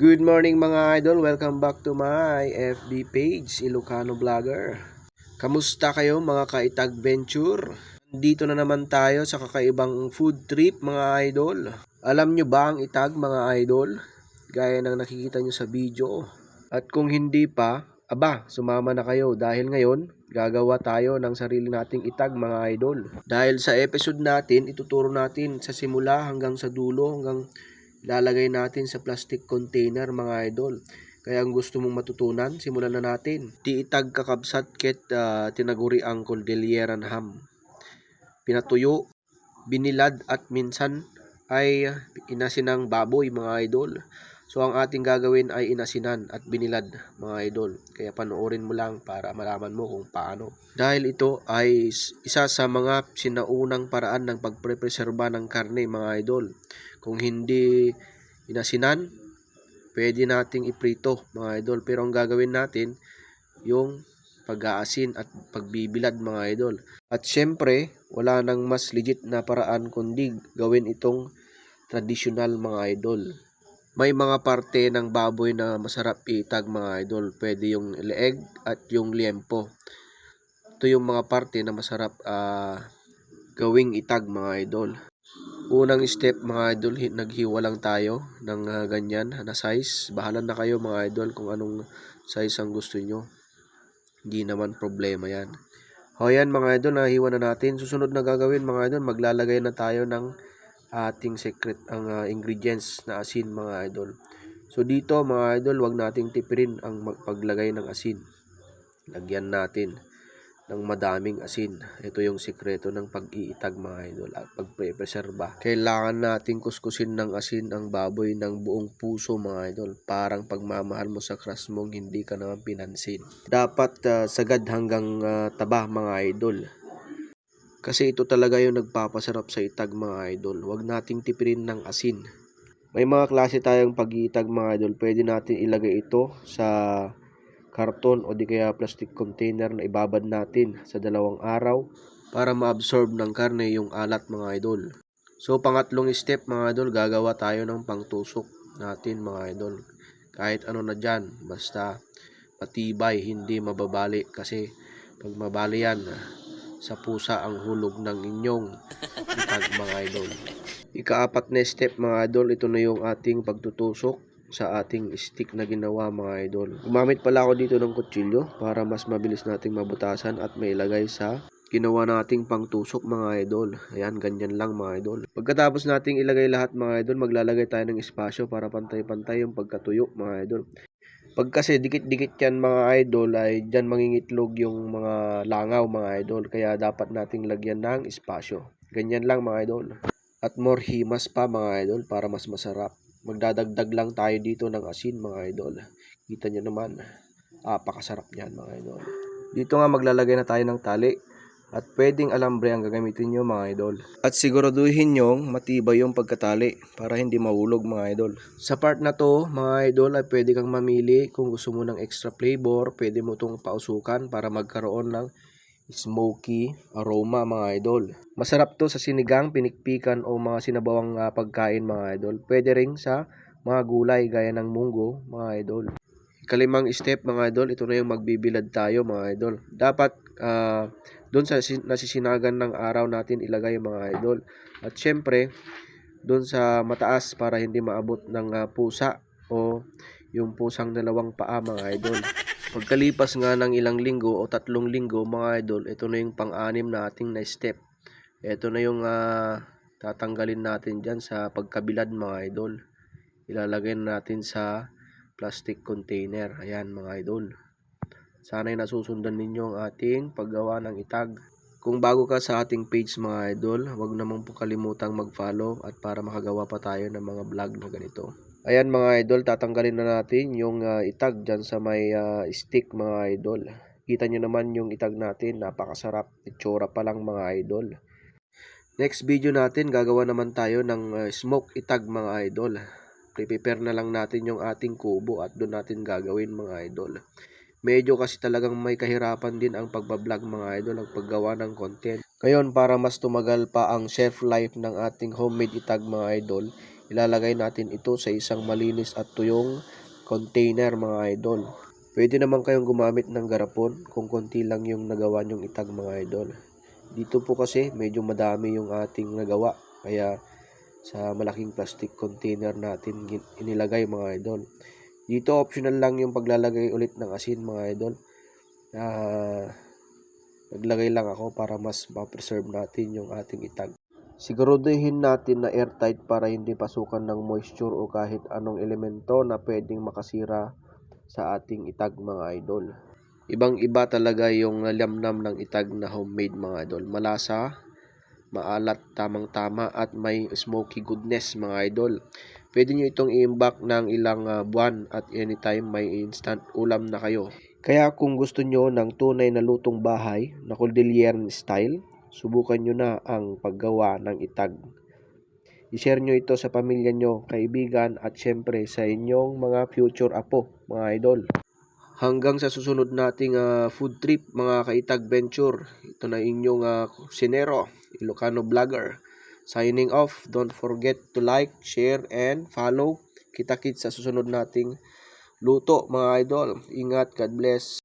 Good morning mga idol, welcome back to my FB page, Ilocano Vlogger. Kamusta kayo mga kaitag venture? Dito na naman tayo sa kakaibang food trip mga idol. Alam nyo ba ang itag mga idol? Gaya ng nakikita nyo sa video. At kung hindi pa, aba, sumama na kayo dahil ngayon gagawa tayo ng sarili nating itag mga idol. Dahil sa episode natin, ituturo natin sa simula hanggang sa dulo hanggang lalagay natin sa plastic container mga idol. Kaya ang gusto mong matutunan, simulan na natin. Ti itag kakabsat ket ah, tinaguri ang Cordilleran ham. Pinatuyo, binilad at minsan ay inasinang baboy mga idol. So ang ating gagawin ay inasinan at binilad mga idol. Kaya panoorin mo lang para malaman mo kung paano. Dahil ito ay isa sa mga sinaunang paraan ng pagprepreserba ng karne mga idol. Kung hindi inasinan, pwede nating iprito mga idol. Pero ang gagawin natin, yung pag-aasin at pagbibilad mga idol. At syempre, wala nang mas legit na paraan kundi gawin itong traditional mga idol. May mga parte ng baboy na masarap itag mga idol. Pwede yung leeg at yung liempo. Ito yung mga parte na masarap ah, gawing itag mga idol. Unang step mga idol, hi- naghiwa lang tayo ng ah, ganyan na size. Bahala na kayo mga idol kung anong size ang gusto nyo. Hindi naman problema yan. O yan mga idol, nahiwa na natin. Susunod na gagawin mga idol, maglalagay na tayo ng ating secret ang ah, ingredients na asin mga idol. So dito mga idol, wag nating tipirin ang mag- paglagay ng asin. Lagyan natin ng madaming asin. Ito yung sikreto ng pag-iitag mga idol at pagprepreserba. Kailangan nating kuskusin ng asin ang baboy ng buong puso mga idol. Parang pagmamahal mo sa crush mong hindi ka naman pinansin. Dapat ah, sagad hanggang ah, taba mga idol. Kasi ito talaga yung nagpapasarap sa itag mga idol. Huwag nating tipirin ng asin. May mga klase tayong pag-iitag mga idol. Pwede natin ilagay ito sa karton o di kaya plastic container na ibabad natin sa dalawang araw para ma-absorb ng karne yung alat mga idol. So pangatlong step mga idol, gagawa tayo ng pangtusok natin mga idol. Kahit ano na dyan, basta matibay, hindi mababali kasi pag mabali yan, sa pusa ang hulog ng inyong itag mga idol. Ikaapat na step mga idol, ito na yung ating pagtutusok sa ating stick na ginawa mga idol. Gumamit pala ako dito ng kutsilyo para mas mabilis nating mabutasan at mailagay sa ginawa nating pangtusok mga idol. Ayan, ganyan lang mga idol. Pagkatapos nating ilagay lahat mga idol, maglalagay tayo ng espasyo para pantay-pantay yung pagkatuyo mga idol. Pag kasi dikit-dikit yan mga idol ay dyan mangingitlog yung mga langaw mga idol. Kaya dapat nating lagyan ng espasyo. Ganyan lang mga idol. At more himas pa mga idol para mas masarap. Magdadagdag lang tayo dito ng asin mga idol. Kita nyo naman. Apakasarap niyan mga idol. Dito nga maglalagay na tayo ng tali. At pwedeng alambre ang gagamitin nyo mga idol. At siguraduhin nyong matibay yung pagkatali para hindi mahulog mga idol. Sa part na to mga idol ay pwede kang mamili kung gusto mo ng extra flavor. Pwede mo itong pausukan para magkaroon ng smoky aroma mga idol. Masarap to sa sinigang, pinikpikan o mga sinabawang ah, pagkain mga idol. Pwede ring sa mga gulay gaya ng munggo mga idol. Kalimang step mga idol, ito na yung magbibilad tayo mga idol. Dapat ah, doon sa sin- nasisinagan ng araw natin ilagay mga idol. At syempre, doon sa mataas para hindi maabot ng ah, pusa o yung pusang dalawang paa mga idol. Pagkalipas nga ng ilang linggo o tatlong linggo mga idol, ito na yung pang-anim na ating na step. Ito na yung ah, tatanggalin natin dyan sa pagkabilad mga idol. Ilalagay na natin sa plastic container. Ayan mga idol. Sana'y nasusundan ninyo ang ating paggawa ng itag. Kung bago ka sa ating page mga idol, huwag namang po kalimutang mag-follow at para makagawa pa tayo ng mga vlog na ganito. Ayan mga idol, tatanggalin na natin yung ah, itag dyan sa may ah, stick mga idol. Kita nyo naman yung itag natin, napakasarap. Itsura pa lang mga idol. Next video natin, gagawa naman tayo ng ah, smoke itag mga idol. Prepare na lang natin yung ating kubo at doon natin gagawin mga idol. Medyo kasi talagang may kahirapan din ang pagbablog mga idol, ang paggawa ng content. Ngayon, para mas tumagal pa ang shelf life ng ating homemade itag mga idol, Ilalagay natin ito sa isang malinis at tuyong container mga idol. Pwede naman kayong gumamit ng garapon kung konti lang yung nagawa nyong itag mga idol. Dito po kasi medyo madami yung ating nagawa kaya sa malaking plastic container natin inilagay mga idol. Dito optional lang yung paglalagay ulit ng asin mga idol. Ah, naglagay lang ako para mas ma-preserve natin yung ating itag. Siguraduhin natin na airtight para hindi pasukan ng moisture o kahit anong elemento na pwedeng makasira sa ating itag mga idol. Ibang iba talaga yung lamnam ng itag na homemade mga idol. Malasa, maalat, tamang-tama at may smoky goodness mga idol. Pwede nyo itong i-imbak ng ilang ah, buwan at anytime may instant ulam na kayo. Kaya kung gusto nyo ng tunay na lutong bahay na Cordilleran style, subukan nyo na ang paggawa ng itag. I-share nyo ito sa pamilya nyo, kaibigan at syempre sa inyong mga future apo, mga idol. Hanggang sa susunod nating ah, food trip, mga kaitag venture. Ito na inyong uh, Sinero, Ilocano vlogger. Signing off. Don't forget to like, share, and follow. Kita-kits sa susunod nating luto, mga idol. Ingat, God bless.